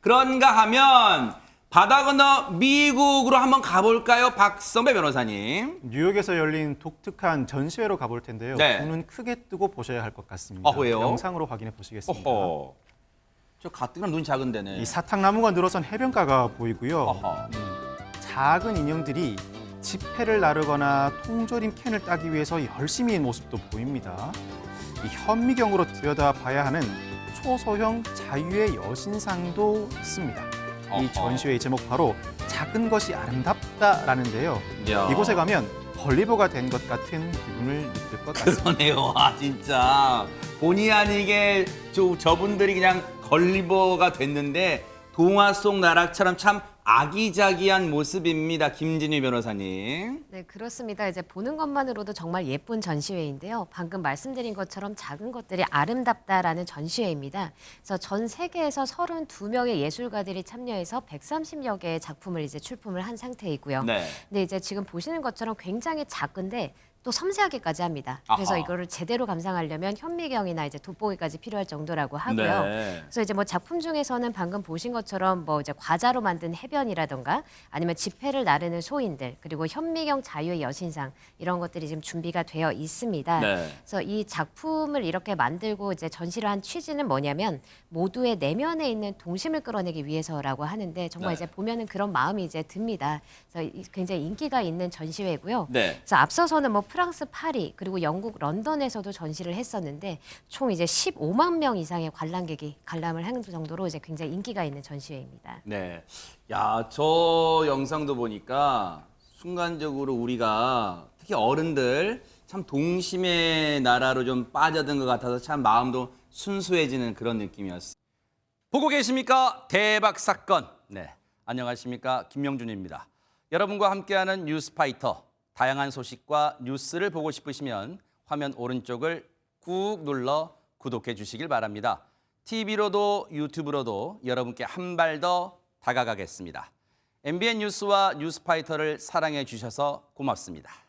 그런가 하면 바다 건너 미국으로 한번 가볼까요? 박성배 변호사님. 뉴욕에서 열린 독특한 전시회로 가볼 텐데요. 네. 눈은 크게 뜨고 보셔야 할 것 같습니다. 아, 왜요? 영상으로 확인해 보시겠습니다. 어허. 저 가뜩이나 눈 작은 데네. 이 사탕나무가 늘어선 해변가가 보이고요. 어허. 작은 인형들이 지폐를 나르거나 통조림 캔을 따기 위해서 열심히 모습도 보입니다. 이 현미경으로 들여다봐야 하는 초소형 자유의 여신상도 있습니다. 이 어허. 전시회의 제목 바로 작은 것이 아름답다라는데요. 야. 이곳에 가면 걸리버가 된 것 같은 기분을 느낄 것 같습니다. 그러네요. 아 진짜 본의 아니게 저, 저분들이 그냥 걸리버가 됐는데 동화 속 나락처럼 참 아기자기한 모습입니다. 김진희 변호사님. 네, 그렇습니다. 이제 보는 것만으로도 정말 예쁜 전시회인데요. 방금 말씀드린 것처럼 작은 것들이 아름답다라는 전시회입니다. 그래서 전 세계에서 32명의 예술가들이 참여해서 130여 개의 작품을 이제 출품을 한 상태이고요. 네. 근데 이제 지금 보시는 것처럼 굉장히 작은데 또 섬세하게까지 합니다. 그래서 아하. 이거를 제대로 감상하려면 현미경이나 이제 돋보기까지 필요할 정도라고 하고요. 네. 그래서 이제 뭐 작품 중에서는 방금 보신 것처럼 뭐 이제 과자로 만든 해변이라던가 아니면 지폐를 나르는 소인들 그리고 현미경 자유의 여신상 이런 것들이 지금 준비가 되어 있습니다. 네. 그래서 이 작품을 이렇게 만들고 이제 전시를 한 취지는 뭐냐면 모두의 내면에 있는 동심을 끌어내기 위해서라고 하는데 정말 네. 이제 보면은 그런 마음이 이제 듭니다. 그래서 이- 굉장히 인기가 있는 전시회고요. 네. 그래서 앞서서는 뭐 프랑스 파리 그리고 영국 런던에서도 전시를 했었는데 총 이제 15만 명 이상의 관람객이 관람을 한 정도로 이제 굉장히 인기가 있는 전시회입니다. 네. 야, 저 영상도 보니까 순간적으로 우리가 특히 어른들 참 동심의 나라로 좀 빠져든 것 같아서 참 마음도 순수해지는 그런 느낌이었어요. 보고 계십니까? 대박 사건. 네. 안녕하십니까? 김명준입니다. 여러분과 함께하는 뉴스파이터. 다양한 소식과 뉴스를 보고 싶으시면 화면 오른쪽을 꾹 눌러 구독해 주시길 바랍니다. TV로도 유튜브로도 여러분께 한 발 더 다가가겠습니다. MBN 뉴스와 뉴스파이터를 사랑해 주셔서 고맙습니다.